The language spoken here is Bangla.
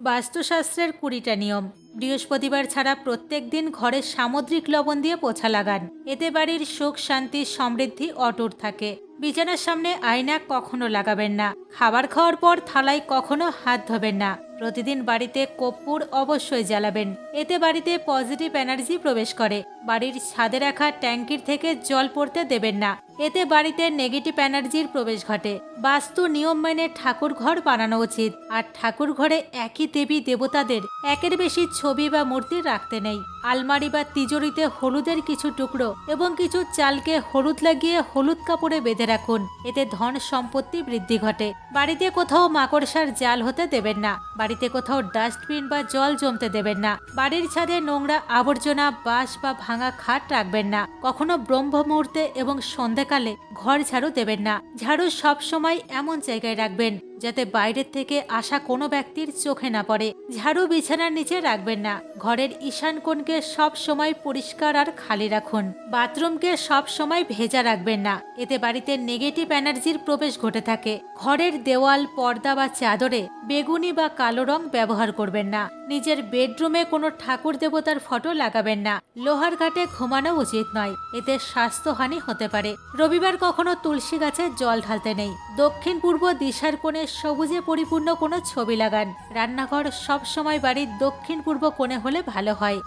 বাস্তুশাস্ত্রের কুড়িটা নিয়ম। বৃহস্পতিবার ছাড়া প্রত্যেক দিন ঘরে সামুদ্রিক লবণ দিয়ে পোছা লাগান। এতে বাড়ির সুখ, শান্তি, সমৃদ্ধি অটুট থাকে। বিছানার সামনে আয়না কখনো লাগাবেন না। খাবার খাওয়ার পর থালায় কখনো হাত ধোবেন না। প্রতিদিন বাড়িতে কর্পূর অবশ্যই জ্বালাবেন। এতে বাড়িতে পজিটিভ এনার্জি প্রবেশ করে। বাড়ির ছাদে রাখা ট্যাঙ্কির থেকে জল পড়তে দেবেন না। এতে বাড়িতে নেগেটিভ এনার্জির প্রবেশ ঘটে। বাস্তু নিয়ম মেনে ঠাকুর ঘর বানানো উচিত। আর ঠাকুর ঘরে একই দেবী দেবতাদের একের বেশি ছবি বা মূর্তি রাখতে নেই। আলমারি বা তিজোরিতে হলুদের কিছু টুকরো এবং কিছু চালকে হলুদ লাগিয়ে হলুদ কাপড়ে বেঁধে রাখুন। এতে ধন সম্পত্তি বৃদ্ধি ঘটে। বাড়িতে কোথাও মাকড়সার জাল হতে দেবেন না। বাড়িতে কোথাও ডাস্টবিন বা জল জমতে দেবেন না। বাড়ির ছাদে নোংরা আবর্জনা, বাঁশ বা ভাঙা খাট রাখবেন না। কখনো ব্রহ্ম মুহূর্তে এবং সন্ধ্যাকালে ঘর ঝাড়ু দেবেন না। ঝাড়ু সব সময় এমন জায়গায় রাখবেন যাতে বাইরের থেকে আসা কোনো ব্যক্তির চোখে না পড়ে। ঝাড়ু বিছানার নিচে রাখবেন না। ঘরের ঈশান কোণকে সব সময় পরিষ্কার আর খালি রাখুন। বাথরুমকে সব সময় ভেজা রাখবেন না। এতে বাড়িতে নেগেটিভ এনার্জির প্রবেশ ঘটে থাকে। ঘরের দেওয়াল, পর্দা বা চাদরে বেগুনি বা কালো রং ব্যবহার করবেন না। নিজের বেডরুমে কোনো ঠাকুর দেবতার ফটো লাগাবেন না। লোহার ঘাটে ঘুমানো উচিত নয়। এতে স্বাস্থ্যহানি হতে পারে। রবিবার কখনো তুলসী গাছে জল ঢালতে নেই। দক্ষিণ পূর্ব দিশার কোণে সবুজে পরিপূর্ণ কোনো ছবি লাগান। রান্নাঘর সবসময় বাড়ির দক্ষিণ পূর্ব কোণে হলে ভালো হয়।